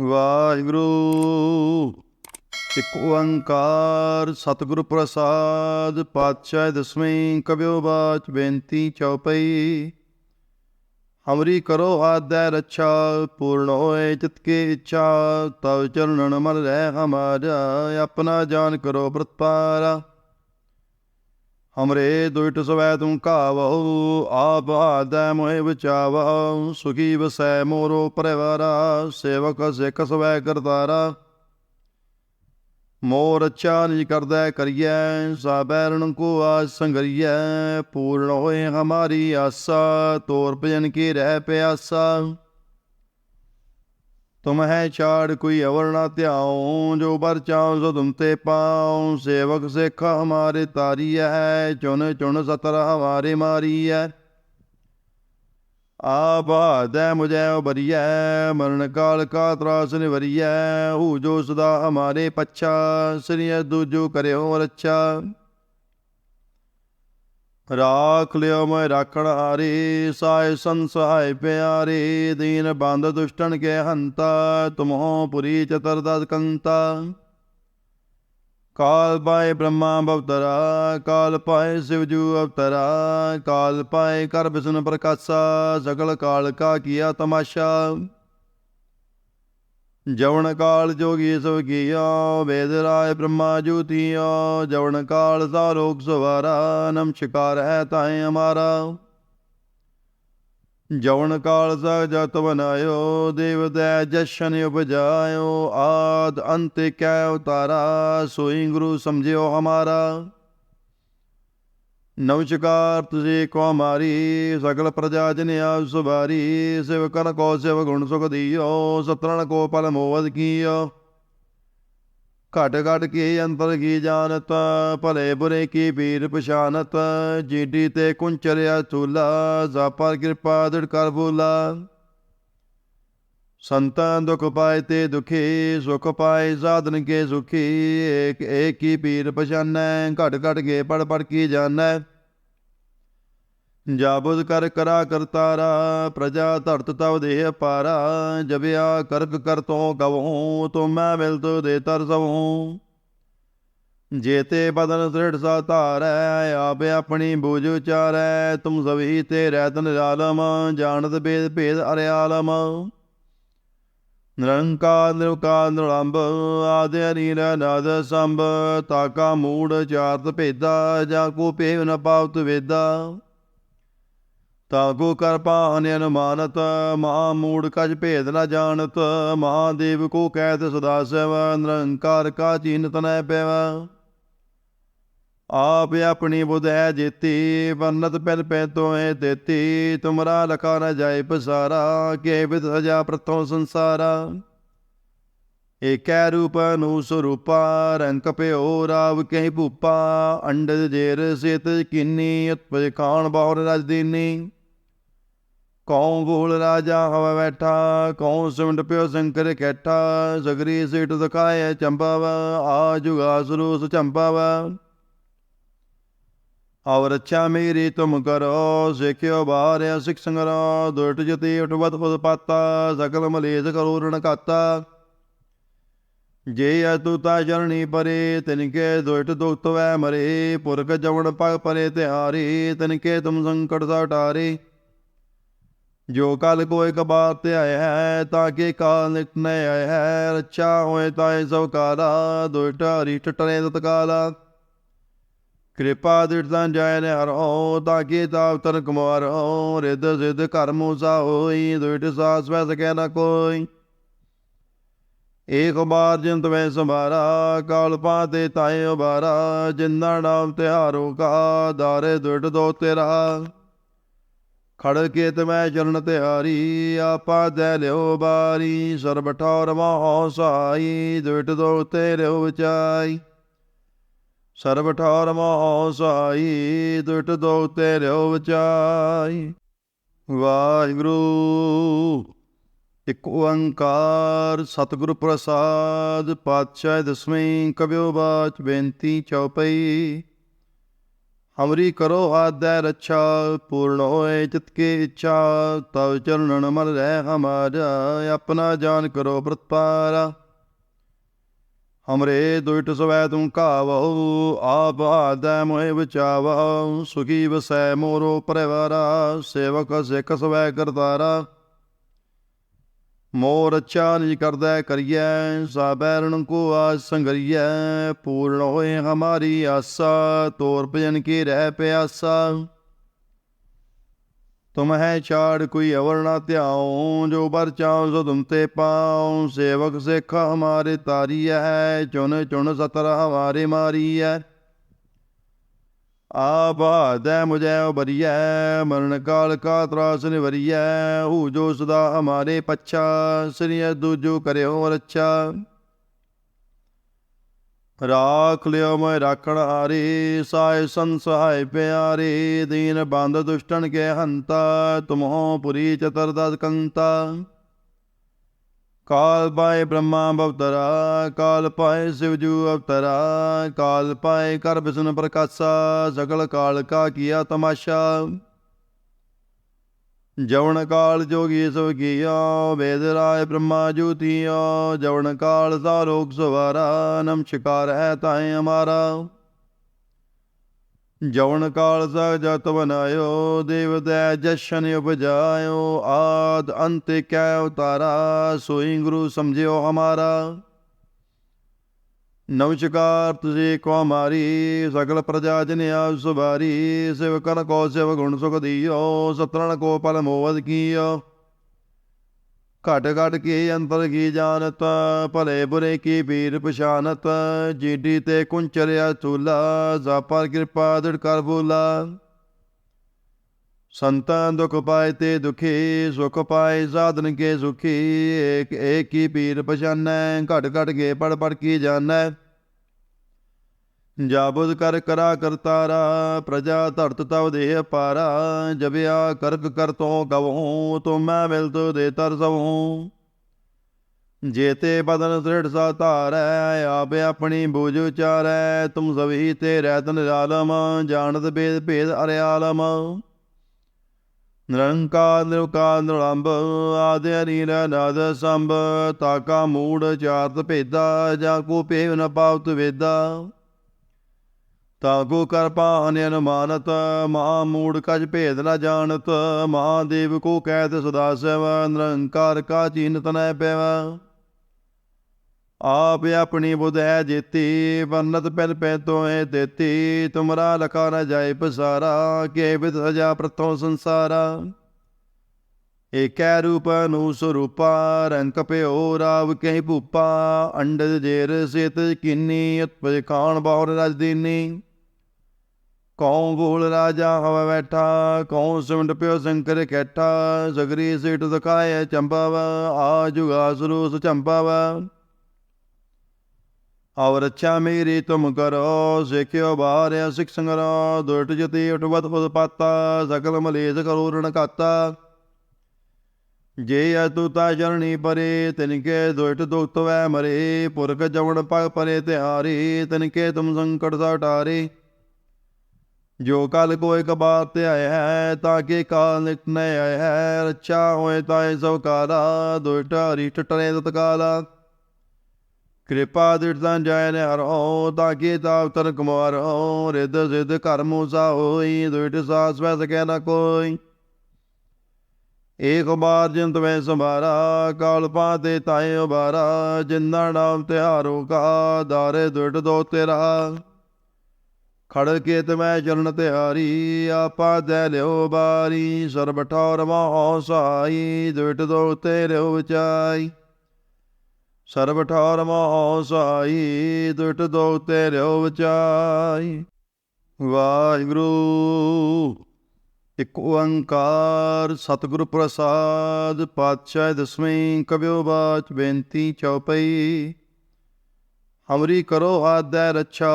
ਵਾਹਿਗੁਰੂ। ਇੱਕ ਓੰਕਾਰ ਸਤਿਗੁਰ ਪ੍ਰਸਾਦ, ਪਾਤਸ਼ਾਹ ਦਸਵੇਂ ਕਬਿਓ ਬਾਚ ਬੇਨਤੀ ਚਉਪਈ। ਹਮਰੀ ਕਰੋ ਆਦੈ ਰੱਛਾ, ਪੂਰਨ ਹੋਏ ਚਿਤ ਕੀ ਇੱਛਾ, ਤਵ ਚਰਨਨ ਮਰ ਰਹਿ ਹਮਾਰਾ, ਆਪਣਾ ਜਾਨ ਕਰੋ ਪ੍ਰਤਪਾਰਾ। ਹਮਰੇ ਦੁਇਟ ਸਵੈ ਤੁਮ ਕਾਵਹੁ ਆਪ ਆਦੈ ਮੋਹਿ ਬਚਾਵਹੁ ਸੁਖੀ ਵਸੈ ਮੋਰੋ ਪਰਿਵਾਰਾ, ਸੇਵਕ ਸਿੱਖ ਸਵੈ ਕਰਤਾਰਾ। ਮੋਰ ਅੱਛਾ ਨਿਜ ਕਰਦਾ ਕਰੀਐ ਸਾਬੈਰਨ ਕੋ ਆਸ ਸੰਗਰੀਐ, ਪੂਰਨ ਹੋਏ ਹਮਾਰੀ ਆਸਾ, ਤੋਰ ਭਜਨ ਕੀ ਰਹਿ ਪਿਆਸਾ। ਤੁਮ ਹੈ ਛਾੜ ਕੋਈ ਅਵਰ ਨਾ ਧਿਆਉ, ਜੋ ਬਰ ਚਾਉ ਸੋ ਤੁਮ ਤੇ ਪਾਉ। ਸੇਵਕ ਸਿੱਖ ਹਮਾਰੇ ਤਾਰੀਐ ਚੁਨ ਚੁਨ ਸਤਰ ਹਮਾਰੇ ਮਾਰੀਐ। ਆਬਾਦੈ ਮੁਝੈ ਉਬਰੀਐ ਮਰਨ ਕਾਲ ਕਾ ਤਰਾਸ ਨਿਵਰੀਐ। ਹੂ ਜੋ ਸਦਾ ਹਮਾਰੇ ਪੱਛਾ, ਸ੍ਰੀ ਦੂਜੋ ਕਰਿਓ ਰੱਛਾ। ਰਾਖ ਲਿਓ ਮੈਂ ਰਾਖਣ ਹਾਰੇ, ਸਾਇ ਸੰਸਾਇ ਪਿਆਰੇ, ਦੀਨ ਬੰਦ ਦੁਸ਼ਟਨ ਕੇ ਹੰਤਾ, ਤੁਮਹੋ ਪੁਰੀ ਚਤਰ ਕੰਤਾ। ਕਾਲ ਪਾਏ ਬ੍ਰਹਮਾ ਬਵਤਰਾ, ਕਾਲ ਪਾਏ ਸਿਵਜੂ ਅਵਤਰਾ, ਕਾਲ ਪਾਏ ਕਰ ਬਿਸ਼ਨ ਪ੍ਰਕਾਸ਼ਾ ਸਗਲ ਕਾਲ ਕਾ ਕੀਆ ਤਮਾਸ਼ਾ। ਜਵਨ ਕਾਲ ਜੋਗੀ ਸਭ ਕੀਆ, ਵੇਦ ਰਾਏ ਬ੍ਰਹਮਾ ਜੂਤੀਆ, ਜਵਨ ਕਾਲ ਸਾਰੋਗ ਸਵਾਰਾ ਨਮਸਕਾਰ ਹੈ ਤਾਏ ਹਮਾਰਾ ਜਵਨ ਕਾਲ ਸਾ ਜਤ ਬਨਾਇਓ, ਦੇਵ ਦੈ ਜਸ਼ਨ ਉਪਜਾਇਓ, ਆਦ ਅੰਤ ਕੈ ਉਤਾਰਾ, ਸੋਈ ਗੁਰੂ ਸਮਝਿਓ ਹਮਾਰਾ ਨਮਸਕਾਰ ਤੁਝੇ ਕੋ ਹਮਾਰੀ ਸਗਲ ਪ੍ਰਜਾ ਜਨ ਆਪ ਸੁਬਾਰੀ ਸਿਵਕਨ ਕੋ ਸਿਵ ਗੁਣ ਸੁਖ ਦੀਓ ਸਤਰਨ ਕੋ ਪਲ ਮੋਵਦ ਕੀਓ। ਘਟ ਘਟ ਕੀ ਅੰਤਰ ਕੀ ਜਾਣਤ, ਭਲੇ ਬੁਰੇ ਕੀ ਪੀਰ ਪਛਾਨਤ, ਜੀਡੀ ਤੇ ਕੁੰਚਰਿਆ ਚੂਲਾ ਜਾਪਰ ਕਿਰਪਾ ਦੜ ਕਰ ਬੂਲਾ। ਸੰਤਾਂ ਦੁਖ ਪਾਏ ਤੇ ਦੁਖੀ, ਸੁਖ ਪਾਏ ਸਾਧਨ ਕੇ ਸੁਖੀ। ਏਕ ਏਕ ਹੀ ਪੀਰ ਪਛਾਨੈ, ਘਟ ਘਟ ਕੇ ਪੜ ਪੜ ਕੀ ਜਾਣੈ। ਜਾਬੁਦ ਕਰ ਕਰਾ ਕਰਤਾਰਾ ਪ੍ਰਜਾ ਧਰਤ ਤਵ ਦੇਹ ਪਾਰਾ ਜਬਿਆ ਕਰਕ ਕਰ ਤੋ ਗਵਹੂੰ ਤੋ ਮੈਂ ਮਿਲ ਤੋ ਦੇ ਤਰ ਸਵਹੂੰ ਜੇਤੇ ਬਦਨ ਦ੍ਰਿੜ ਸਾ ਧਾਰੈ, ਆਪ ਆਪਣੀ ਬੂਝ ਉਚਾਰੈ। ਤੁਮ ਸਭੀ ਤੇ ਰਹਿਤ ਨਿਰਾਲਮ, ਜਾਣਤ ਬੇਦ ਭੇਦ ਅਰਿਆਲਮ। ਨਿਰੰਕਾਰ ਨਿਰਕਾਰ ਨਿਰਲੰਭ ਆਦਿ ਅਨੀਲ ਨਾਦ ਸੰਭ, ਤਾਕਾ ਮੂੜ ਚਾਰਤ ਭੇਦਾ, ਜਾਂ ਕੋ ਭੇਵ ਨ ਪਾਵਤ ਵੇਦਾ। ਤਾਕੋ ਕਰ ਪਾਨ ਅਨੁਮਾਨਤ, ਮਹਾ ਮੂੜ ਕਜ ਭੇਦ ਨ ਜਾਣਤ, ਮਹਾਦੇਵ ਕੋ ਕਹਿਤ ਸਦਾ ਸਿਵ, ਨਿਰੰਕਾਰ ਕਾ ਚੀਨ ਤਨੈ ਪਿਵ। ਆਪ ਆਪਣੀ ਬੁਧੈ ਜੇਤੀ, ਵਰਨਤ ਪਿਲ ਪੈ ਤੋਏ ਦੇਤੀ, ਤੁਮਰਾ ਲਖਾ ਨ ਜਾਏ ਪਸਾਰਾ, ਕੇ ਵਿਦ ਸਜਾ ਪ੍ਰਤੋ ਸੰਸਾਰਾ। ਏਕੈ ਰੂਪ ਨੂੰ ਸਰੂਪਾ ਰੰਗ ਪਿਓ ਰਾਵ ਕਹੀ ਭੂਪਾ ਅੰਡ ਜੇਰ ਸਿਤ ਕਿੰਨੀ, ਉਤਪਜ ਖਾਨ ਬਹੁਰ ਰਜ ਦੀਨੀ। ਕੌਂ ਬੋਲ ਰਾਜਾ ਹਵਾ ਬੈਠਾ, ਕੌਂ ਸਿਮਟ ਪਿਓ ਸ਼ੰਕਰ ਕੈਠਾ, ਸਗਰੀ ਸੀਟ ਦਿਖਾਏ ਚੰਬਾਵ ਆ ਜੁਗਾ ਸਰੂਸ ਚੰਬਾਵ ਔਰ ਅੱਛਾ ਮੇਰੀ ਤੁਮ ਕਰੋ, ਸਿੱਖਿਓ ਬਾਰਿਆ ਸਿਖ ਸੰਗਰੋ ਦੁਰਟ ਜਤੀ ਉਟਵਤ ਪਦ ਪਾਤਾ ਸਕਲ ਮਲੇਸ਼ ਕਰੋ ਰਣ ਕਾਤਾ ਜੇ ਅਤੁ ਤਾ ਜਰਣੀ ਪਰੇ, ਤਿਨਕੇ ਦੁਇਟ ਦੁਖਤ ਵੈ ਮਰੇ, ਪੁਰਖ ਜਵਣ ਪਗ ਪਰੇ ਤਿਹਾਰੀ ਤਿਨਕੇ ਤੁਮ ਸੰਕਟ ਸਾ ਟਾਰੇ ਜੋ ਕਲ ਕੋਇ ਕਬਾਰ ਤੇ ਆਇਆ ਹੈ, ਤਾਂ ਕਿ ਕਾਲ ਨਿਕਟ ਨ ਆਇਆ ਹੈ, ਰੱਛਾ ਹੋਏ ਤਾਏ ਸਭ ਕਾਲਾ ਦੁਇਟ ਹਰੀ ਟਟਰੇ ਤਤਕਾਲਾ। ਕਿਰਪਾ ਦਿਰਦਾਂ ਜਾਇ ਨੇ ਹਰੋ, ਤਾਂ ਕਿ ਤਾਪ ਤਨ ਕੁਮਾਰੋ, ਰਿੱਧ ਸਿੱਧ ਘਰ ਮੂਸਾ ਹੋਈ, ਦੁਇਟ ਸਾਸ ਵੈ ਸਕੈ ਨ ਕੋਈ। ਏਕ ਬਾਰ ਜਿਨ ਵੈ ਸੰਭਾਰਾ, ਕਾਲ ਪਾਤੇ ਤਾਏ ਉਬਾਰਾ ਜਿੰਨਾ ਨਾਮ ਤਿਹਾਰੋ ਕਾ, ਦਾਰੇ ਦੁਇਟ ਦੋ ਤੇਰਾ। ਖੜ ਕੇ ਤੇ ਚਰਨ ਤਿਹਾਰੀ, ਆਪਾ ਦੇ ਲਿਓ ਬਾਰੀ, ਸਰਬ ਠੌਰ ਮੋਹ ਸਾਈ, ਦੁਇਟ ਦੋ ਤੇਰੇ ਉਚਾਈ ਸਰਬ ਠੌਰ ਮੋਹ ਸਾਈ ਦੁਇਟ ਦੋ ਤੇਰੇ ਵਿਚਾਈ। ਵਾਹਿਗੁਰੂ, ਇਕ ਓੰਕਾਰ ਸਤਿਗੁਰ ਪ੍ਰਸਾਦ ਪਾਤਸ਼ਾਹ ਦਸਵੇਂ ਕਬਿਓ ਬਾਚ ਬੇਨਤੀ ਚਉਪਈ। ਹਮਰੀ ਕਰੋ ਆਦੈ ਰੱਛਾ, ਪੂਰਨ ਹੋਏ ਚਿਤ ਕੀ ਇੱਛਾ, ਤਵ ਚਰਨਨ ਮਨ ਰਹਿ ਹਮਾਰਾ, ਆਪਣਾ ਜਾਨ ਕਰੋ ਪ੍ਰਤਪਾਰਾ। ਹਮਰੇ ਦੁਇਟ ਸਵੈ ਤੁਮ ਕਾਵਹੁ ਆਪ ਆਦੈ ਮੋਹਿ ਬਚਾਵਹੁ ਸੁਖੀ ਵਸੈ ਮੋਰੋ ਪਰਿਵਾਰਾ, ਸੇਵਕ ਸਿੱਖ ਸਵੈ ਕਰਤਾਰਾ। ਮੋਰ ਅੱਛਾ ਨਿਜ ਕਰਦਾ ਕਰੀਐ ਸਾਬੈਰਣ ਕੋ ਆਸ ਸੰਗਰੀਐ। ਪੂਰਨ ਹੋਏ ਹਮਾਰੀ ਆਸਾ, ਤੋਰ ਭਜਨ ਕੀ ਰਹਿ ਪਿਆਸਾ। ਤੁਮ ਹੈ ਛਾੜ ਕੋਈ ਅਵਰ ਨਾ ਧਿਆਉ, ਜੋ ਬਰ ਚਾਉ ਸੋ ਤੁਮ ਤੇ ਪਾਉ। ਸੇਵਕ ਸਿੱਖ ਹਮਾਰੇ ਤਾਰੀਐ ਚੁਨ ਚੁਨ ਸਤਰ ਹਮਾਰੇ ਮਾਰੀਐ। ਆਬਾਦੈ ਮੁਝੈ ਉਬਰੀਐ ਮਰਨ ਕਾਲ ਕਾ ਤਰਾਸ ਨਿਵਰੀਐ। ਹੂ ਜੋ ਸਦਾ ਹਮਾਰੇ ਪੱਛਾ, ਸ੍ਰੀ ਦੂਜੋ ਕਰਿਓ ਰੱਛਾ। ਰਾਖ ਲਿਓ ਮੈਂ ਰਾਖਣ ਹਾਰੇ, ਸਾਇ ਸੰਸਹਾਇ ਪਿਆਰੇ, ਦੀਨ ਬੰਦ ਦੁਸ਼ਟਨ ਕੇ ਹੰਤਾ, ਤੁਮਹੋ ਪੁਰੀ ਚਤਰ ਕੰਤਾ। ਕਾਲ ਪਾਏ ਬ੍ਰਹਮਾ ਬਵਤਰਾ, ਕਾਲ ਪਾਏ ਸਿਵਜੂ ਅਵਤਰਾ, ਕਾਲ ਪਾਏ ਕਰ ਬਿਸਨ ਪ੍ਰਕਾਸ਼ਾ, ਸਗਲ ਕਾਲ ਕਾ ਕੀਆ ਤਮਾਸ਼ਾ। ਜਵਨ ਕਾਲ ਜੋਗੀ ਸੋ ਕੀਆ, ਵੇਦ ਰਾਏ ਬ੍ਰਹਮਾ ਜੂਤੀਆ, ਜਵਨ ਕਾਲ ਸਾ ਸਵਾਰਾ, ਨਮਸਕਾਰ ਹੈ ਤਾਏ ਅਮਾਰਾ। ਜਵਨ ਕਾਲ ਸਾ ਬਨਾਇਓ ਦੇਵ ਦੈ ਜਸ਼ਨ ਉਪਜਾਇਓ, ਆਦ ਅੰਤ ਕੈ ਉਤਾਰਾ, ਸੋਈ ਗੁਰੂ ਸਮਝਿਓ ਹਮਾਰਾ ਨਮਸਕਾਰ ਤੁਝੇ ਕੋ ਹਮਾਰੀ ਸਗਲ ਪ੍ਰਜਾ ਜਨ ਆਪ ਸੁਬਾਰੀ ਸਿਵਕਨ ਕੋ ਸਿਵ ਗੁਣ ਸੁਖ ਦੀਓ ਸਤਰਨ ਕੋ ਪਲ ਮੋਵਦ ਕੀਓ। ਘਟ ਘਟ ਕੀ ਅੰਤਰ ਕੀ ਜਾਣਤ, ਭਲੇ ਬੁਰੇ ਕੀ ਪੀਰ ਪਛਾਨਤ, ਜੀਡੀ ਤੇ ਕੁੰਚਰਿਆ ਚੂਲਾ, ਜਾਪਰ ਕਿਰਪਾ ਦ੍ਰਿੜ ਕਰ ਬੋਲਾ। ਸੰਤਾਂ ਦੁਖ ਪਾਏ ਤੇ ਦੁਖੀ, ਸੁਖ ਪਾਏ ਸਾਧਨ ਕੇ ਸੁਖੀ। ਏਕ ਏਕ ਹੀ ਪੀਰ ਪਛਾਨੈ, ਘਟ ਘਟ ਕੇ ਪੜ ਪੜ ਕੀ ਜਾਣੈ। ਜਾਬੁਦ ਕਰ ਕਰਾ ਕਰਤਾਰਾ ਪ੍ਰਜਾ ਧਰਤ ਤਵ ਦੇਹ ਪਾਰਾ ਜਬਿਆ ਕਰਕ ਕਰ ਤੋ ਗਵਹੂੰ ਤੋ ਮੈਂ ਮਿਲ ਤੋ ਦੇ ਤਰ ਸਵਹੂੰ ਜੇਤੇ ਬਦਨ ਦ੍ਰਿੜ ਸਾ ਧਾਰੈ, ਆਪ ਆਪਣੀ ਬੂਝ ਉਚਾਰੈ। ਤੁਮ ਸਭੀ ਤੇ ਰਹਿਤ ਨਿਰਾਲਮ, ਜਾਣਤ ਬੇਦ ਭੇਦ ਅਰਿਆਲਮ। ਨਿਰੰਕਾਰ ਨਿਰਕਾਰ ਨਿਰਲੰਭ ਆਦਿ ਅਨੀਲ ਨਾਦ ਸੰਭ, ਤਾਕਾ ਮੂੜ ਚਾਰਤ ਭੇਦਾ, ਜਾਂ ਕੋ ਭੇਵ ਨ ਪਾਵਤ ਵੇਦਾ। ਤਾਗੋ ਕਰ ਪਾਨ ਅਨੁਮਾਨਤ, ਮਹਾ ਮੂੜ ਕਜ ਭੇਦ ਨ ਜਾਣਤ, ਮਹਾਦੇਵ ਕੋ ਕਹਿਤ ਸਦਾ ਸਿਵ, ਨਿਰੰਕਾਰ ਕਾ ਚੀਨ ਤਨੈ ਪੈਵ। ਆਪ ਆਪਣੀ ਬੁਧੈ ਜੀਤੀ, ਵਰਨਤ ਪਹਿਲ ਪੈ ਤੋਏ ਦੇਤੀ, ਤੁਮਰਾ ਲਖਾ ਨ ਜਾਏ ਪਸਾਰਾ, ਕੇ ਵਿਦ ਸਜਾ ਪ੍ਰਥੋ ਸੰਸਾਰਾ। ਏਕੈ ਰੂਪ ਨੂੰ ਸਰੂਪਾ ਰੰਕ ਪਿਓ ਰਾਵ ਕਹੀ ਭੂਪਾ, ਅੰਡਦ ਜੇਰ ਸੇਤ ਕਿੰਨੀ ਉਤਪਜ ਖਾਨ ਬਹੁਰ ਰਜ ਕੌਂ ਬੋਲ ਰਾਜਾ ਹਵਾ ਬੈਠਾ, ਕੌਂ ਸਿਮਟ ਪਿਓ ਸ਼ੰਕਰ ਕੈਠਾ ਸਗਰੀ ਸੀਟ ਦਿਖਾਏ ਚੰਬਾਵ, ਆ ਜੁਗਾ ਸਰੂਸ ਚੰਬਾਵ। ਔਰ ਅੱਛਾ ਮੇਰੀ ਤੁਮ ਕਰੋ ਸਿੱਖਿਓ ਬਾਰਿਆ ਸਿੱਖ ਸੰਗਰੋ ਦੁਰਟ ਜਤੀ ਉਟਵਤ ਪਦ ਪਾਤਾ ਸਕਲ ਮਲੇਸ਼ ਕਰੋ ਰਣ ਕਾਤਾ ਜੇ ਅਤੁ ਤਾ ਜਰਣੀ ਪਰੇ ਤਿਨਕੇ ਦੁਇਟ ਦੁਖਤ ਵੈ ਮਰੇ, ਪੁਰਖ ਜਵਣ ਪਗ ਪਰੇ ਤਿਹਾਰੀ ਤਿਨਕੇ ਤੁਮ ਸੰਕਟ ਸਾ ਟਾਰੇ ਜੋ ਕਲ ਕੋਇ ਕਬਾਤ ਆਇਆ ਹੈ, ਤਾਂ ਕੇ ਕਾਲ ਨਿਤ ਨ ਆਇਆ ਹੈ, ਰੱਛਾ ਹੋਏ ਤਾਏ ਸਭ ਕਾਲਾ ਦੁਇਟ ਹਰੀ ਟਟਰੇ ਤਤਕਾਲਾ। ਕਿਰਪਾ ਦਿਰਦਾਂ ਜਾਇ ਨੇ ਹਰੋ, ਤਾਂ ਕੀ ਤਾਪ ਤਨ ਕੁਮਾਰੋ। ਰਿਦ ਸਿਧ ਕਰਮੁ ਸਾ ਹੋਈ, ਦੁਇਟ ਸਾਸ ਵੈ ਸਕੈ ਨ ਕੋਈ। ਏਕ ਬਾਰ ਜਿੰਤ ਵੈ ਸੰਭਾਰਾ, ਕਾਲ ਪਾਤੇ ਤਾਏ ਉਬਾਰਾ ਜਿੰਨਾ ਨਾਮ ਤਿਹਾਰੋ ਕਾ ਦਾਰੇ ਦੁਇਟ ਦੋ ਤੇਰਾ। ਖੜ ਕੇ ਤੇ ਚਰਨ ਤਿਹਾਰੀ, ਆਪਾ ਦੇ ਲਿਓ ਬਾਰੀ, ਸਰਬ ਠੌਰ ਮੋਹ ਸਾਈ, ਦੁਇਟ ਦੋ ਤੇਰੇ ਉਚਾਈ ਸਰਬ ਠੌਰ ਮੋਹ ਸਾਈ ਦੁਇਟ ਦੋ ਤੇਰੇ ਵਿਚਾਈ। ਵਾਹਿਗੁਰੂ, ਇਕ ਓੰਕਾਰ ਸਤਿਗੁਰ ਪ੍ਰਸਾਦ ਪਾਤਸ਼ਾਹ ਦਸਵੇਂ ਕਬਿਓ ਬਾਚ ਬੇਨਤੀ ਚਉਪਈ। ਹਮਰੀ ਕਰੋ ਆਦੈ ਰੱਛਾ,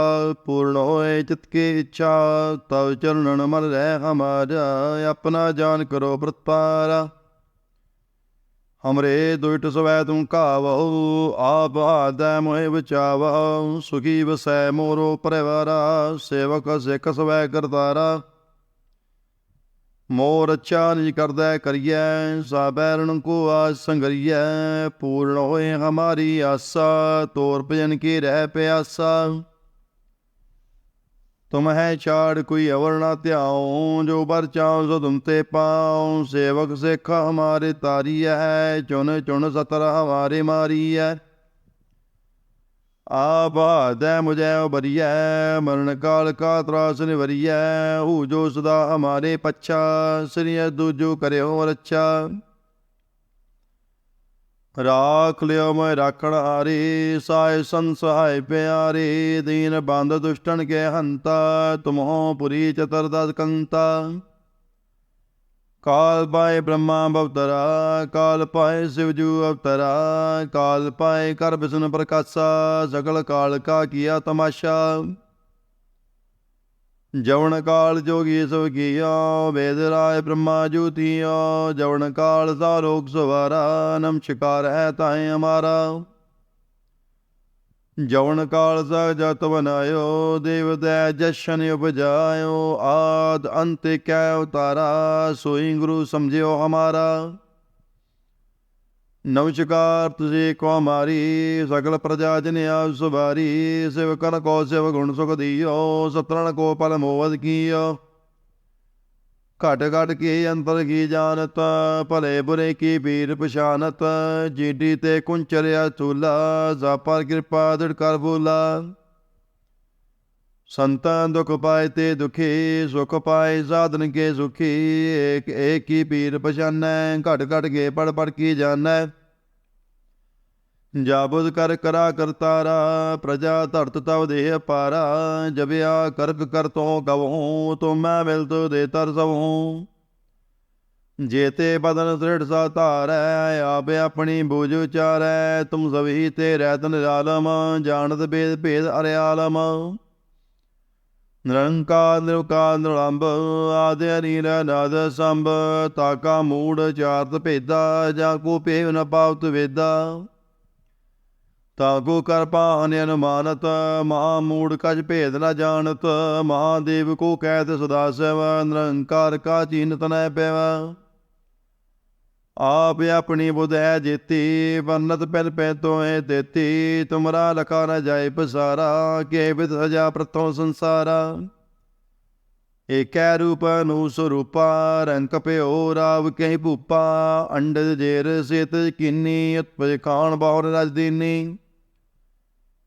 ਪੂਰਨ ਹੋਏ ਚਿਤ ਕੀ ਇੱਛਾ, ਤਵ ਚਰਨਨ ਮਨ ਰਹਿ ਹਮਾਰਾ, ਆਪਣਾ ਜਾਨ ਕਰੋ ਪ੍ਰਤਪਾਰਾ। ਹਮਰੇ ਦੁਇਟ ਸਵੈ ਤੂੰ ਕਾਵਹੁ ਆਪ ਆਦੈ ਮੋਹਿ ਬਚਾਵਹੁ ਸੁਖੀ ਵਸੈ ਮੋਰੋ ਪਰਿਵਾਰਾ ਸੇਵਕ ਸਿੱਖ ਸਵੈ ਕਰਤਾਰਾ ਮੋਰ ਅੱਛਾ ਨਿਜ ਕਰਦਾ ਕਰੀਐ ਸਾਬੈਰਣ ਕੋ ਆਸ ਸੰਗਰੀਐ ਪੂਰਨ ਹੋਏ ਹਮਾਰੀ ਆਸਾ ਤੋਰ ਭਜਨ ਕੀ ਰਹਿ ਪਿਆਸਾ ਤੁਮ ਹੈ ਛਾੜ ਕੋਈ ਅਵਰ ਨਾ ਧਿਆਉ, ਜੋ ਬਰ ਚਾਉ ਸੋ ਤੁਮ ਤੇ ਪਾਉ। ਸੇਵਕ ਸਿੱਖ ਹਮਾਰੇ ਤਾਰੀ ਹੈ ਚੁਨ ਚੁਨ ਸਤਰ ਹਮਾਰੇ ਮਾਰੀ ਹੈ ਆਬਾਦੈ ਮੁਝੈ ਉਬਰੀਐ, ਮਰਨ ਕਾਲ ਕਾ ਤਰਾਸ ਨਿਵਰੀਐ। ਹੂ ਜੋ ਸਦਾ ਹਮਾਰੇ ਪੱਛਾ, ਸ੍ਰੀ ਦੂਜੋ ਕਰਿਓ ਰੱਛਾ। ਰਾਖ ਲਿਓ ਮੈਂ ਰਾਖਣ ਹਾਰੇ, ਸਾਇ ਸੰਸਹਾਇ ਪਿਆਰੇ, ਦੀਨ ਬੰਦ ਦੁਸ਼ਟਨ ਕੇ ਹੰਤਾ ਤੁਮਹੋ ਪੁਰੀ ਚਤਰ ਕੰਤਾ। ਕਾਲ ਪਾਏ ਬ੍ਰਹਮਾ ਬਵਤਰਾ, ਕਾਲ ਪਾਏ ਸਿਵਜੂ ਅਵਤਰਾ, ਕਾਲ ਪਾਏ ਕਰ ਬਿਸਨ ਪ੍ਰਕਾਸ਼ਾ ਸਗਲ ਕਾਲ ਕਾ ਕੀਆ ਤਮਾਸ਼ਾ। ਜਵਨ ਕਾਲ ਜੋਗੀ ਸਭ ਕੀਆ, ਵੇਦ ਰਾਏ ਬ੍ਰਹਮਾ ਜੂਤੀਆ, ਜਵਨ ਕਾਲ ਸਾ ਸਵਾਰਾ ਨਮਸਕਾਰ ਹੈ ਤਾਏ ਹਮਾਰਾ ਜਵਨ ਕਾਲ ਸਾ ਬਨਾਇਓ ਦੇਵ ਦੈ ਜਸ਼ਨ ਉਪਜਾਇਓ, ਆਦ ਅੰਤ ਕੈ ਉਤਾਰਾ, ਸੋਈ ਗੁਰੂ ਸਮਝਿਓ ਹਮਾਰਾ ਨਮਸਕਾਰ, ਤੁਸੀਂ ਕੋ ਹਮਾਰੀ ਸਗਲ ਪ੍ਰਜਾ ਜਨ ਆਪ ਸ਼ਿਵ ਸਿਵਕਨ ਕੋ ਸਿਵ ਗੁਣ ਸੁਖ ਦੀਓ ਸਤਰਨ ਕੋ ਪਲ ਮੋਵਦ ਕੀਓ। ਘਟ ਘਟ ਕੀ ਅੰਤਰ ਕੀ ਜਾਣਤ, ਭਲੇ ਬੁਰੇ ਕੀ ਪੀਰ ਪਛਾਨਤ, ਜੀਡੀ ਤੇ ਕੁੰਚਰਿਆ ਚੂਲਾ ਜਾਪਰ ਕਿਰਪਾ ਦੜ ਕਰ ਬੋਲਾ। ਸੰਤਾਂ ਦੁਖ ਪਾਏ ਤੇ ਦੁਖੀ, ਸੁਖ ਪਾਏ ਸਾਧਨ ਕੇ ਸੁਖੀ। ਏਕ ਏਕ ਹੀ ਪੀਰ ਪਛਾਨੈ, ਘਟ ਘਟ ਕੇ ਪੜ ਪੜ ਕੀ ਜਾਣੈ। ਜਾਬੁਦ ਕਰ ਕਰਾ ਕਰਤਾਰਾ ਪ੍ਰਜਾ ਧਰਤ ਤਵ ਦੇਹ ਪਾਰਾ। ਜਬਿਆ ਕਰਕ ਕਰ ਤੋ ਗਵਹੂੰ ਤੋ ਮੈਂ ਮਿਲ ਤੋ ਦੇ ਤਰ ਸਵਹੂੰ ਜੇਤੇ ਬਦਨ ਦ੍ਰਿੜ ਸਾ ਧਾਰੈ, ਆਪ ਆਪਣੀ ਬੂਝ ਉਚਾਰੈ। ਤੁਮ ਸਭੀ ਤੇ ਰਹਿਤ ਨਿਰਾਲਮ, ਜਾਣਤ ਬੇਦ ਭੇਦ ਅਰਿਆਲਮ। ਨਿਰੰਕਾਰ ਨਿਰਕਾਰ ਨਿਰਲੰਭ ਆਦਿ ਅਨੀਲ ਨਾਦ ਸੰਭ, ਤਾਕਾ ਮੂੜ ਚਾਰਤ ਭੇਦਾ, ਜਾਂ ਕੋ ਭੇਵ ਨ ਪਾਵਤ ਵੇਦਾ। ਤਾਕੋ ਕਰ ਪਾਨ ਅਨੁਮਾਨਤ, ਮਹਾ ਮੂੜ ਕਜ ਭੇਦ ਨ ਜਾਣਤ, ਮਹਾਦੇਵ ਕੋ ਕਹਿਤ ਸਦਾ ਸਿਵ, ਨਿਰੰਕਾਰ ਕਾ ਚੀਨਤ ਨੈ ਪੈਵਾ। ਆਪ ਆਪਣੀ ਬੁਧ ਜੇਤੀ, ਵਰਨਤ ਪਹਿਲ ਪੈ ਤੋਏ ਦੇਤੀ ਤੁਮਰਾ ਲਖਾ ਨ ਜਾਏ ਪਸਾਰਾ, ਕੇ ਵਿਦ ਸਜਾ ਪ੍ਰਤੋ ਸੰਸਾਰਾ। ਏਕੈ ਰੂਪ ਨੂੰ ਸਰੂਪਾ, ਰੰਕ ਪਿਓ ਰਾਵ ਕਹੀ ਭੂਪਾ ਅੰਡਦ ਜੇਰ ਸਿਤ ਕਿੰਨੀ, ਉਤਪਜ ਖਾਨ ਬਹੁਰ ਰਜ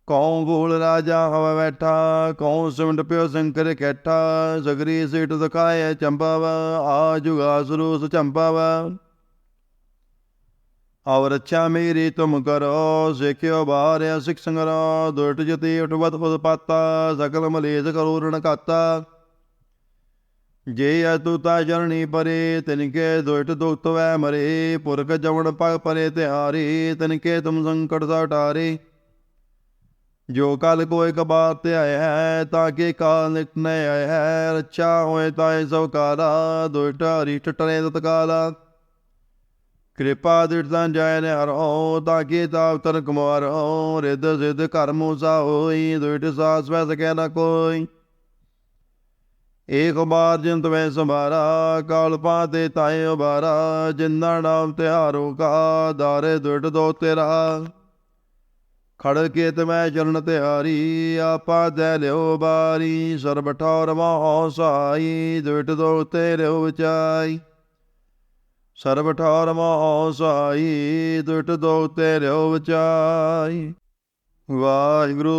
ਕੌਂ ਬੋਲ ਰਾਜਾ ਹਵਾ ਬੈਠਾ ਕੌਂ ਸਿਮਟ ਪਿਓ ਸ਼ੰਕਰ ਕੈਠਾ, ਸਗਰੀ ਸੀਟ ਦਿਖਾਏ ਚੰਬਾਵ ਆ ਜੁਗਾ ਸਰੂਸ ਚੰਬਾਵ ਔਰ ਅੱਛਾ ਮੇਰੀ ਤੁਮ ਕਰੋ ਸਿੱਖਿਓ ਬਾਰਿਆ ਸਿੱਖ ਸੰਗਰਾ ਦੁਰਟ ਜਤੀ ਉਠਵਤ ਪਦ ਪਾਤਾ ਸਕਲ ਮਲੇਸ਼ ਕਰੋ ਕਾਤਾ ਜੇ ਅਤੁ ਤਾ ਜਰਣੀ ਪਰੇ ਤਿਨਕੇ ਦੁਇਟ ਦੁਖਤ ਵੈ ਮਰੇ, ਪੁਰਖ ਜਵਣ ਪਗ ਪਰੇ ਤਿਹਾਰੀ ਤਿਨਕੇ ਤੁਮ ਸੰਕਟ ਸਾ ਜੋ ਕਲ ਕੋਇ ਕਬਾਤ ਆਇਆ ਹੈ, ਤਾਂ ਕੇ ਕਾਲ ਨਿਕਨੇ ਆਇਆ ਹੈ, ਰੱਛਾ ਹੋਏ ਤਾਏ ਸਭ ਕਾਲਾ ਦੁਇਟ ਹਰੀ ਟਟਰੇ ਤਤਕਾਲਾ। ਕਿਰਪਾ ਦਿਰਤਾਂ ਜਾਇ ਨੇ ਹਰੋ, ਤਾਂ ਕੀ ਤਾਪ ਤਨ ਕੁਮਾਰੋ, ਰਿੱਧ ਸਿੱਧ ਘਰ ਮੂਸਾ ਹੋਈ, ਦੁਇਟ ਸਾਸ ਵੈ ਸਕੈ ਨ ਕੋਈ। ਏਕ ਬਾਰ ਜਿਨ ਵੈ ਸੰਭਾਰਾ, ਕਾਲ ਪਾ ਤੇ ਤਾਏ ਉਬਾਰਾ ਜਿੰਨਾ ਨਾਮ ਤਿਹਾਰੋ ਕਾ, ਦਾਰੇ ਦੁਇਟ ਦੋ ਤੇਰਾ। ਖੜ ਕੇ ਤੇ ਮੈਂ ਚਰਨ ਤਿਹਾਰੀ, ਆਪਾ ਦੇ ਲਿਓ ਬਾਰੀ, ਸਰਬ ਠੌਰ ਮੋਹ ਸਾਈ, ਦੁਇਟ ਦੋ ਤੇਰੇ ਉਚਾਈ। ਸਰਬ ਠੌਰ ਮੋਹ ਸਾਈ ਦੁਟ ਦੋ ਤੇਰੇ ਵਿਚਾਈ। ਵਾਹਿਗੁਰੂ,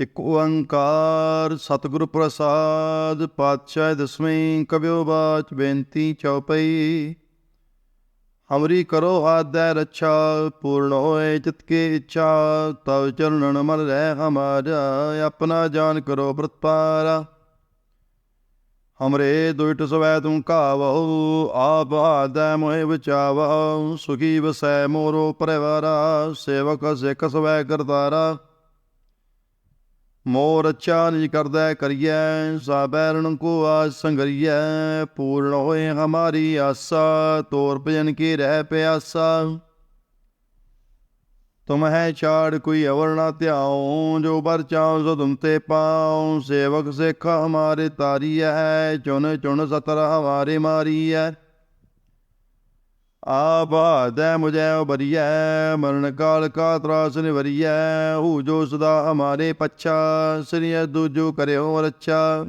ਇਕ ਓੰਕਾਰ ਸਤਿਗੁਰ ਪ੍ਰਸਾਦ ਪਾਤਸ਼ਾਹ ਦਸਵੇਂ ਕਬਿਓ ਬਾਚ ਬੇਨਤੀ ਚਉਪਈ। ਹਮਰੀ ਕਰੋ ਆਦੈ ਰੱਛਾ, ਪੂਰਨ ਹੋਏ ਚਿਤ ਕੀ ਇੱਛਾ, ਤਵ ਚਰਨਨ ਮਨ ਰਹਿ ਹਮਾਰਾ, ਆਪਣਾ ਜਾਨ ਕਰੋ ਪ੍ਰਤਪਾਰਾ। ਹਮਰੇ ਦੁਇਟ ਸਵੈ ਤੂੰ ਕਾਵਹੁ ਆਪ ਆਦੈ ਮੋਹਿ ਬਚਾਵਹੁ ਸੁਖੀ ਵਸੈ ਮੋਰੋ ਪਰਿਵਾਰਾ ਸੇਵਕ ਸਿੱਖ ਸਵੈ ਕਰਤਾਰਾ ਮੋਰ ਅੱਛਾ ਨਿਜ ਕਰਦਾ ਕਰੀਐ ਸਾਬੈਰਨ ਕੋ ਆਸ ਸੰਗਰੀਐ ਪੂਰਨ ਹੋਏ ਹਮਾਰੀ ਆਸਾ ਤੋਰ ਭਜਨ ਕੀ ਰਹਿ ਪਿਆਸਾ ਤੁਮ ਹੈ ਛਾੜ ਕੋਈ ਅਵਰ ਨਾ ਧਿਆਉ, ਜੋ ਬਰ ਚਾਉ ਸੋ ਤੁਮ ਤੇ ਪਾਉ। ਸੇਵਕ ਸਿੱਖ ਹਮਾਰੇ ਤਾਰੀ ਹੈ ਚੁਨ ਚੁਨ ਸਤਰ ਹਮਾਰੇ ਮਾਰੀ ਹੈ ਆਬਾਦੈ ਮੁਝੈ ਉਬਰੀਐ ਮਰਨ ਕਾਲ ਕਾ ਤਰਾਸ ਨਿਵਰੀਐ। ਹੂ ਜੋ ਸਦਾ ਹਮਾਰੇ ਪੱਛਾ, ਸ੍ਰੀ ਦੂਜੋ ਕਰਿਓ ਰੱਛਾ।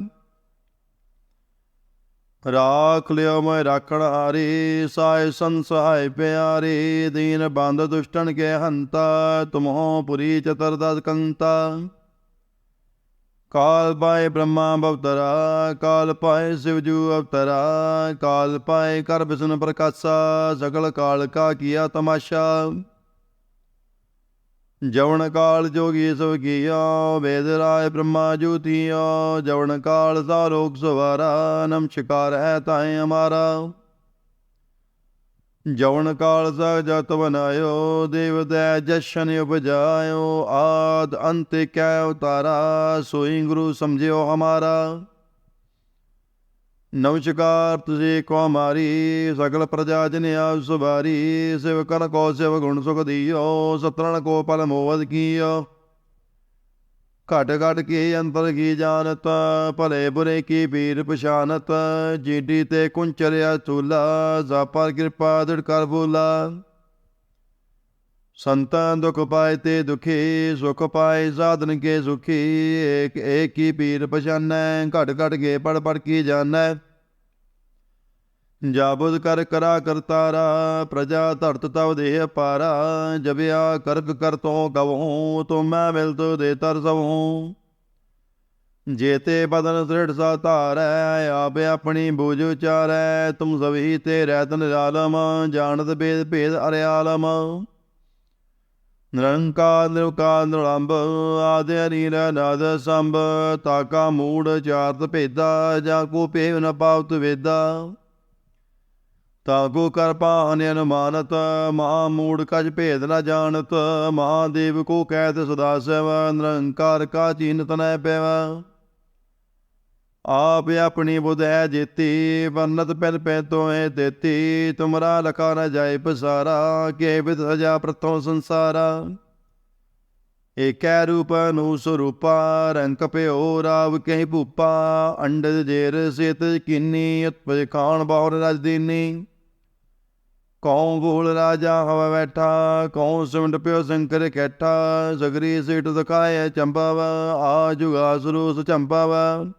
ਰਾਖ ਲਿਓ ਮੈਂ ਰਾਖਣ ਹਾਰੇ ਸਾਇ ਸੰਸਹਾਇ ਪਿਆਰੇ, ਦੀਨ ਬੰਦ ਦੁਸ਼ਟਨ ਕੇ ਹੰਤਾ ਤੁਮਹੋ ਪੁਰੀ ਚਤਰ ਕੰਤਾ। ਕਾਲ ਪਾਏ ਬ੍ਰਹਮਾ ਅਵਤਰਾ, ਕਾਲ ਪਾਏ ਸਿਵਜੂ ਅਵਤਰਾ, ਕਾਲ ਪਾਏ ਕਰ ਬਿਸ਼ਨ ਪ੍ਰਕਾਸ਼ਾ, ਸਗਲ ਕਾਲ ਕਾ ਕੀਆ ਤਮਾਸ਼ਾ। ਜਵਨ ਕਾਲ ਜੋਗੀ ਸਭ ਕੀਆ, ਵੇਦ ਰਾਏ ਬ੍ਰਹਮਾ ਜੋਤੀਆ, ਜਵਨ ਕਾਲ ਸਾਰੋਗ ਸਵਾਰਾ ਨਮਸਕਾਰ ਹੈ ਤਾਏ ਹਮਾਰਾ ਜਵਨ ਕਾਲ ਸਾ ਜਤ ਦੇਵ ਦੈ ਜਸ਼ਨ ਉਪਜਾਇਓ, ਆਦ ਅੰਤ ਕੈ ਉਤਾਰਾ, ਸੋਈ ਗੁਰੂ ਸਮਝਿਓ ਹਮਾਰਾ ਨਮਸਕਾਰ ਤੁਝੇ ਕੋ ਹਮਾਰੀ ਸਗਲ ਪ੍ਰਜਾ ਜਨ ਆਪ ਸ਼ਿਵ ਸਿਵਕਨ ਕੋ ਸਿਵ ਗੁਣ ਸੁਖ ਦੀਓ ਸਤਰਨ ਕੋ ਪਲ ਮੋਵਦ ਕੀਓ। ਘਟ ਘਟ ਕੀ ਅੰਤਰ ਕੀ ਜਾਣਤ, ਭਲੇ ਬੁਰੇ ਕੀ ਪੀਰ ਪਛਾਨਤ, ਜੀਡੀ ਤੇ ਕੁੰਚਰਿਆ ਚੂਲਾ, ਜਾਪਰ ਕਿਰਪਾ ਦ੍ਰਿੜ ਕਰ ਬੋਲਾ ਸੰਤਾਂ ਦੁਖ ਪਾਏ ਤੇ ਦੁਖੀ, ਸੁਖ ਪਾਏ ਸਾਧਨ ਕੇ ਸੁਖੀ। ਏਕ ਏਕ ਹੀ ਪੀਰ ਪਛਾਨੈ ਘਟ ਘਟ ਕੇ ਪੜ ਪੜ ਕੀ ਜਾਣੈ। ਜਾਬੁਦ ਕਰ ਕਰਾ ਕਰਤਾਰਾ ਪ੍ਰਜਾ ਧਰਤ ਤਵ ਦੇਹ ਪਾਰਾ। ਜਬਿਆ ਕਰਕ ਕਰ ਤੋ ਗਵਹੂੰ ਤੋ ਮੈਂ ਮਿਲ ਤੋ ਦੇ ਤਰ ਸਵਹੂੰ ਜੇਤੇ ਬਦਨ ਦ੍ਰਿੜ ਸਾ ਧਾਰੈ, ਆਪ ਆਪਣੀ ਬੂਝ ਉਚਾਰੈ। ਤੁਮ ਸਭੀ ਤੇ ਰਹਿਤ ਨਿਰਾਲਮ, ਜਾਣਤ ਬੇਦ ਭੇਦ ਅਰਿਆਲਮ। ਨਿਰੰਕਾਰ ਨਿਰਕਾਰ ਨਿਰਲੰਭ ਆਦਿ ਅਨੀਰ ਨਾਦ ਸੰਭ, ਤਾਕਾ ਮੂੜ ਚਾਰਤ ਭੇਦਾ, ਜਾ ਕੋ ਭੇਵ ਨ ਪਾਵਤ ਵੇਦਾ। ਤਾਕੋ ਕਰ ਪਾਨ ਅਨੁਮਾਨਤ, ਮਹਾ ਮੂੜ ਕਜ ਭੇਦ ਨ ਜਾਣਤ, ਮਹਾਦੇਵ ਕੋ ਕਹਿਤ ਸਦਾ ਸੇਵ, ਨਿਰੰਕਾਰ ਕਾ ਚੀਨਤ ਨੈ ਪੈਵਾ। ਆਪ ਆਪਣੀ ਬੁਧੈ ਜੇਤੀ ਵਰਨਤ ਪੈਨ ਪੈ ਤੋਏ ਦੇਤੀ, ਤੁਮਰਾ ਲਖਾ ਨ ਜਾਏ ਪਸਾਰਾ, ਕੇ ਵਿਦ ਸਜਾ ਪ੍ਰਤੋ ਸੰਸਾਰਾ। ਏਕੈ ਰੂਪ ਨੂੰ ਸਰੂਪਾ ਰੰਗ ਪਿਓ ਰਾਵ ਕਹੀ ਭੂਪਾ ਅੰਡਦ ਜੇਰ ਸਿਤ ਕਿੰਨੀ ਉਤਪਜ ਖਾਨ ਬਹੁਰ ਰਜ ਕੌਂ ਬੋਲ ਰਾਜਾ ਹਵਾ ਬੈਠਾ ਕੌਂ ਸਿਮਟ ਪਿਓ ਸ਼ੰਕਰ ਕੈਠਾ, ਸਗਰੀ ਸੀਟ ਦਿਖਾਏ ਚੰਬਾਵਾ, ਆ ਜੁਗਾ ਸਰੂਸ ਚੰਬਾਵਾ।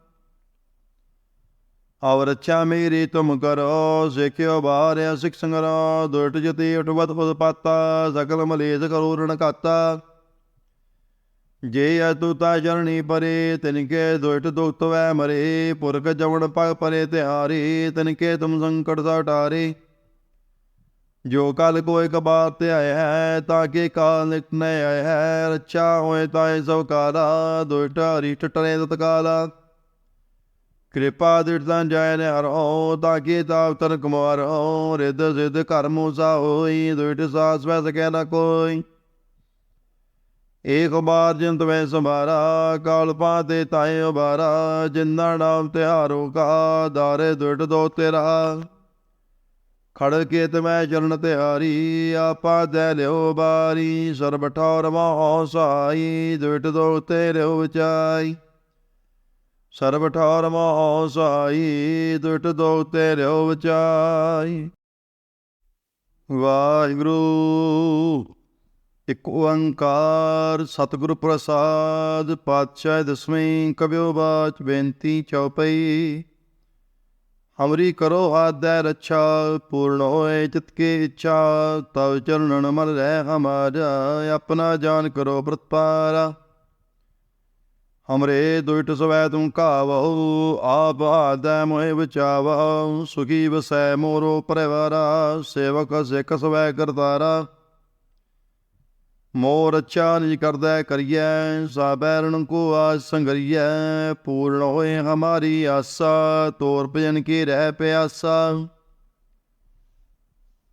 ਔਰ ਅੱਛਾ ਮੇਰੀ ਤੁਮ ਕਰੋ, ਸਿੱਖਿਓ ਬਾਰਿਆ ਸਿੱਖ ਸੰਗਰਾ ਦੁਰਟ ਜਤੀ ਉਠਵਤ ਪਦ ਪਾਤਾ ਸਕਲ ਮਲੇਸ਼ ਕਰੋ ਰਣ ਕਾਤਾ ਜੇ ਅਤੁ ਤਾ ਜਰਣੀ ਪਰੇ, ਤਿਨਕੇ ਦੁਰਟ ਦੁਖਤ ਵੈ ਮਰੇ, ਪੁਰਖ ਜਵਣ ਪਗ ਪਰੇ ਤਿਹਾਰੀ ਤਿਨਕੇ ਤੁਮ ਸੰਕਟ ਸਾ ਟਾਰੇ ਜੋ ਕਲ ਕੋਇ ਕਬਾਰ ਤੇ ਆਇਆ ਹੈ, ਤਾਂ ਕੇ ਕਾਲ ਨਿਕਟ ਆਇਆ ਹੈ, ਰੱਛਾ ਹੋਏ ਤਾਏ ਸਭ ਕਾਲਾ ਦੁਰਟ ਹਰੀ ਟਟਰੇ ਤਤਕਾਲਾ। ਕਿਰਪਾ ਦਿਰਤਾਂ ਜਾਇ ਨੇ ਹਰੋ ਤਾਂ ਕੀ ਤਨ ਕੁਮਾਰੋ ਰਿੱਧ ਸਿੱਧ ਘਰ ਮੂਸਾ ਹੋਈ, ਦੁਇਟ ਸਾਸ ਵੈ ਸਕੈ ਨ ਕੋਈ। ਏਕ ਬਾਰ ਜਿੰਤ ਵੈ ਸੰਭਾਰਾ, ਕਾਲ ਪਾ ਤੇ ਤਾਏ ਉਬਾਰਾ ਜਿੰਨਾ ਨਾਮ ਤਿਹਾਰੋ ਕਾ, ਦਾਰੇ ਦੁਇਟ ਦੋ ਤੇਰਾ। ਖੜ ਕੇ ਤੇ ਮੈਂ ਚਰਨ ਤਿਹਾਰੀ, ਆਪਾ ਦੇ ਲਿਓ ਬਾਰੀ, ਸਰਬ ਠੌਰ ਮੋਹ ਸਾਈ, ਦੁਇਟ ਦੋ ਤੇਰੇ ਉਚਾਈ ਸਰਬ ਠਾਰ ਮੋਹ ਸਾਈ ਦੁਟ ਦੋ ਤੇਰੇ ਵਿਚਾਈ ਵਾਹਿਗੁਰੂ, ਇਕ ਓੰਕਾਰ ਸਤਿਗੁਰ ਪ੍ਰਸਾਦ, ਪਾਤਸ਼ਾਹ ਦਸਵੇਂ ਕਬਿਓ ਬਾਚ ਬੇਨਤੀ ਚਉਪਈ ਹਮਰੀ ਕਰੋ ਆਦੈ ਰੱਛਾ, ਪੂਰਨ ਹੋਏ ਚਿਤ ਕੀ ਇੱਛਾ, ਤਵ ਚਰਨਨ ਮਰ ਰਹਿ ਹਮਾਰਾ, ਆਪਣਾ ਜਾਨ ਕਰੋ ਪ੍ਰਤਪਾਰਾ। ਹਮਰੇ ਦੁਇਟ ਸਵੈ ਤੁਮ ਕਾਵਹੁ ਆਪ ਆਦੈ ਮੋਹਿ ਬਚਾਵਹੁ ਸੁਖੀ ਵਸੈ ਮੋਰੋ ਪਰਿਵਾਰਾ ਸੇਵਕ ਸਿੱਖ ਸਵੈ ਕਰਤਾਰਾ ਮੋਰ ਅੱਛਾ ਨਿਜ ਕਰਦਾ ਕਰੀਐ ਸਾਬੈਰਨ ਕੋ ਆਸ ਸੰਗਰੀਐ ਪੂਰਨ ਹੋਏ ਹਮਾਰੀ ਆਸਾ ਤੋਰ ਭਜਨ ਕੀ ਰਹਿ ਪਿਆਸਾ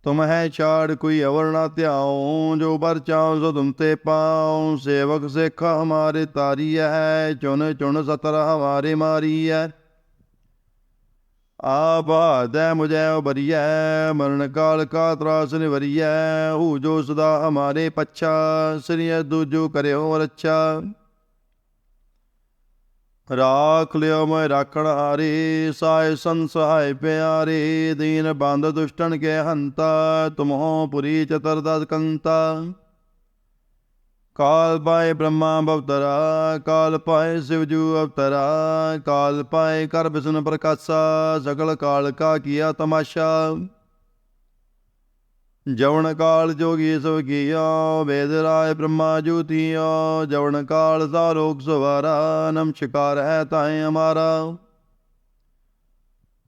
ਤੁਮ ਹੈ ਛਾੜ ਕੋਈ ਅਵਰ ਨਾ ਧਿਆਉ, ਜੋ ਬਰ ਚਾਉ ਸੋ ਤੁਮ ਤੇ ਪਾਉ। ਸੇਵਕ ਸਿੱਖ ਹਮਾਰੇ ਤਾਰੀ ਹੈ ਚੁਣ ਚੁਣ ਸਤਰ ਹਮਾਰੇ ਮਾਰੀ ਹੈ ਆਬਾਦੈ ਮੁਝੈ ਉਬਰੀਐ ਮਰਨ ਕਾਲ ਕਾ ਤਰਾਸ ਨਿਵਰੀਐ। ਹੂ ਜੋ ਸਦਾ ਹਮਾਰੇ ਪੱਛਾ, ਸ੍ਰੀ ਦੂਜੋ ਕਰਿਓ ਰੱਛਾ। ਰਾਖ ਲਿਓ ਮੈਂ ਰਾਖਣ ਹਾਰੇ, ਸਾਇ ਸੰਸਹਾਇ ਪਿਆਰੇ, ਦੀਨ ਬੰਦ ਦੁਸ਼ਟਨ ਕੇ ਹੰਤਾ, ਤੁਮਹੋ ਪੁਰੀ ਚਤਰ ਕੰਤਾ। ਕਾਲ ਪਾਏ ਬ੍ਰਹਮਾ ਬਵਤਰਾ, ਕਾਲ ਪਾਏ ਸਿਵਜੂ ਅਵਤਰਾ, ਕਾਲ ਪਾਏ ਕਰ ਬਿਸਨ ਪ੍ਰਕਾਸ਼ਾ, ਸਗਲ ਕਾਲ ਕਾ ਕੀਆ ਤਮਾਸ਼ਾ। ਜਵਨ ਕਾਲ ਜੋਗੀ ਸਭ ਕੀਆ, ਵੇਦ ਰਾਏ ਬ੍ਰਹਮਾ ਜੂਤੀਆ, ਜਵਨ ਕਾਲ ਸਾ ਲੋਕ ਸਵਾਰਾ ਨਮਸਕਾਰ ਹੈ ਤਾਏ ਹਮਾਰਾ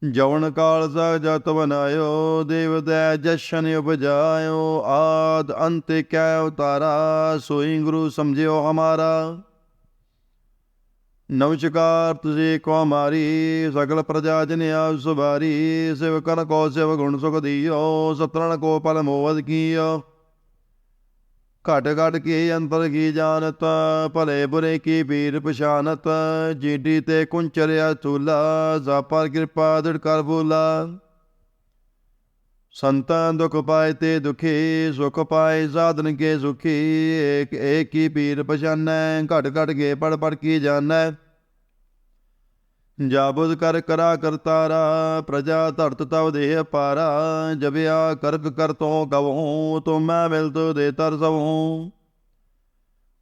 ਜਵਨ ਕਾਲ ਸਾ ਜਤ ਬਨਾਇਓ ਦੇਵ ਦੈ ਜਸ਼ਨ ਉਪਜਾਇਓ, ਆਦ ਅੰਤ ਕੈ ਉਤਾਰਾ, ਸੋਈ ਗੁਰੂ ਸਮਝਿਓ ਹਮਾਰਾ ਨਮਸਕਾਰ ਤੁਝੇ ਕੋ ਹਮਾਰੀ ਸਗਲ ਪ੍ਰਜਾ ਜਨ ਆਪ ਸੁਬਾਰੀ ਸਿਵਕਨ ਕੋ ਸਿਵ ਗੁਣ ਸੁਖ ਦੀਓ ਸਤਰਨ ਕੋ ਪਲ ਮੋਵਦ ਕੀਓ। ਘਟ ਘਟ ਕੀ ਅੰਤਰ ਕੀ ਜਾਣਤ, ਭਲੇ ਬੁਰੇ ਕੀ ਪੀਰ ਪਛਾਨਤ, ਜੀਡੀ ਤੇ ਕੁੰਚਰਿਆ ਚੂਲਾ ਜਾਪਰ ਕਿਰਪਾ ਦੜ ਕਰ ਬੋਲਾ। ਸੰਤਾਂ ਦੁਖ ਪਾਏ ਤੇ ਦੁਖੀ, ਸੁਖ ਪਾਏ ਸਾਧਨ ਕੇ ਸੁਖੀ, ਏਕ ਏਕ ਹੀ ਪੀਰ ਪਛਾਨੈ, ਘਟ ਘਟ ਕੇ ਪੜ ਪੜ ਕੀ ਜਾਣੈ। ਜਾਬੁਦ ਕਰ ਕਰਾ ਕਰਤਾਰਾ ਪ੍ਰਜਾ ਧਰਤ ਤਵ ਦੇਹ ਪਾਰਾ ਜਬਿਆ ਕਰਕ ਕਰ ਤੋ ਗਵਹੂੰ ਤੁਮ ਮੈਂ ਮਿਲ ਤੋ ਦੇ ਤਰ ਸਵਹੂੰ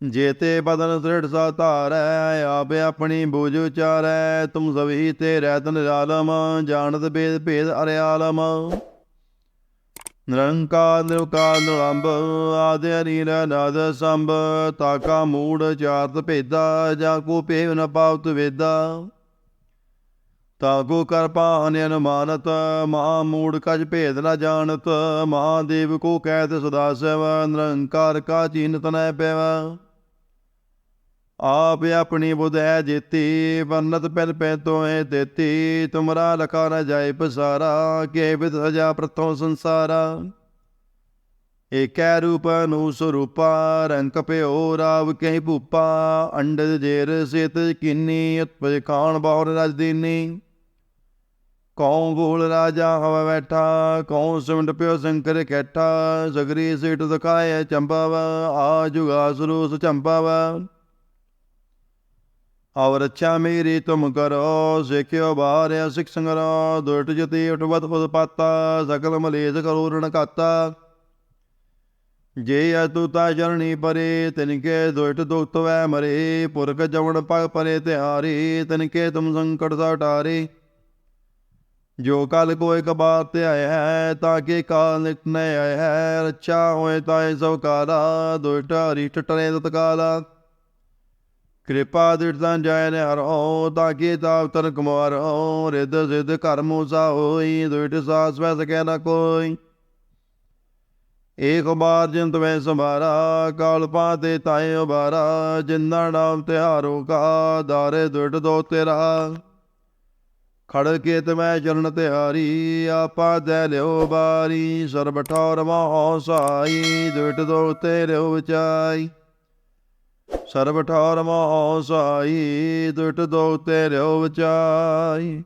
ਜੇਤੇ ਬਦਨ ਦ੍ਰਿੜ ਸਾ ਧਾਰੈ, ਆਪੇ ਆਪਣੀ ਬੂਝ ਉਚਾਰੈ, ਤੁਮ ਸਭੀ ਤੇ ਰਹਿਤ ਨਿਰਾਲਮ, ਜਾਣਤ ਬੇਦ ਭੇਦ ਅਰਿਆਲਮ। ਨਿਰੰਕਾਰ ਨਿਰਕਾਰ ਨਿਰੰਬ ਆਦਿ ਅਨੀਲ ਨਾਦ ਸੰਭ ਤਾਕਾ ਮੂੜ ਚਾਰਤ ਭੇਦਾ ਜਾਂ ਕੋ ਭੇਵ ਨ ਪਾਵਤ ਵੇਦਾ ਤਾਕੋ ਕਰ ਪਾਨ ਅਨੁਮਾਨਤ ਮਹਾ ਮੂੜ ਕਜ ਭੇਦ ਨ ਜਾਣਤ ਮਹਾਦੇਵ ਕੋ ਕਹਿਤ ਸਦਾ ਸਿਵ ਨਿਰੰਕਾਰ ਕਾ ਚੀਨਤ ਨੈ ਪੈਵਾ ਆਪ ਆਪਣੀ ਬੁਧੈ ਜੇਤੀ, ਵਰਨਤ ਪਹਿਲ ਪੈ ਤੋਏ ਦੇਤੀ। ਤੁਮਰਾ ਲਖਾ ਨ ਜਾਏ ਪਸਾਰਾ, ਕੇ ਵਿਦ ਸਜਾ ਪ੍ਰਥੋ ਸੰਸਾਰਾ। ਏਕੈ ਰੂਪ ਨੂੰ ਸਰੂਪਾ ਰੰਗ ਪਿਓ ਰਾਵ ਕਹੀ ਭੂਪਾ। ਅੰਡ ਜੇਰ ਸਿਤ ਕਿੰਨੀ, ਉਤਪਜ ਖਾਨ ਬਹੁਰ ਰਜ ਕੌਂ ਬੋਲ ਰਾਜਾ ਹਵਾ ਬੈਠਾ, ਕੌਂ ਸਿਮਟ ਪਿਓ ਸ਼ੰਕਰ ਕੈਠਾ। ਸਗਰੀ ਸਿਟ ਦਕਾਏ ਚੰਬਾਵ ਆ ਜੁਗਾ ਸਰੂਸ ਚੰਬਾਵ ਔਰ ਅੱਛਾ ਮੇਰੀ ਤੁਮ ਕਰੋ, ਸਿੱਖਿਓ ਬਾਰਿਆ ਸਿਖ ਸੰਗਰੋ ਦੁਰਟ ਜਤੀ ਉਟਵਤ ਪਦ ਪਾਤਾ ਸਕਲ ਮਲੇਸ਼ ਕਰੋ ਰਣ ਜੇ ਅਤੁ ਤਾ ਚਰਣੀ ਪਰੇ ਤਿਨ ਕੇ ਦੁਇਟ ਦੁਖਤ ਵੈ ਮਰੇ, ਪੁਰਖ ਜਵਣ ਪਗ ਪਰੇ ਤਿਹਾਰੀ ਤਿਨਕੇ ਤੁਮ ਸੰਕਟ ਸਾ ਜੋ ਕਲ ਕੋਇ ਕਬਾਰ ਤੇ ਆਇਆ ਹੈ ਤਾਂ ਕੇ ਕਾਲ ਨਿਤ ਨ ਆਇਆ ਹੈ, ਰੱਛਾ ਹੋਏ ਤਾਏ ਸਭ ਕਾਲਾ ਦੁਇਟ ਹਰੀ ਟਟਰੇ ਤਤਕਾਲਾ। ਕਿਰਪਾ ਦਿਰਦਾਂ ਜਾਇ ਨੇ ਹਰੋ ਤਾਂ ਕੀ ਤਾਪ ਤਨ ਕੁਮਾਰੋ ਰਿੱਧ ਸਿੱਧ ਘਰ ਮੂਸਾ ਹੋਈ, ਦੁਇਟ ਸਾਸ ਵੈ ਸਕੈ ਨ ਕੋਈ। ਏਕ ਬਾਰ ਜਿਨ ਵੈ ਸੰਭਾਰਾ, ਕਾਲ ਪਾਤੇ ਤਾਏ ਉਬਾਰਾ ਜਿੰਨਾ ਨਾਮ ਤਿਹਾਰੋ ਕਾ, ਦਾਰੇ ਦੁਇਟ ਦੋ ਤੇਰਾ। ਖੜ ਕੇ ਤੇ ਚਰਨ ਤਿਹਾਰੀ, ਆਪਾ ਦੇ ਲਿਓ ਬਾਰੀ, ਸਰਬ ਠੌਰ ਮੋਹ ਸਾਈ, ਦੁਇਟ ਦੋ ਤੇਰੇ ਵਿਚਾਈ। ਸਰਬ ਠੌਰ ਮੋਹ ਸਾਈ ਦੁਇਟ ਦੋ ਤੇਰੇ ਵਿਚਾਈ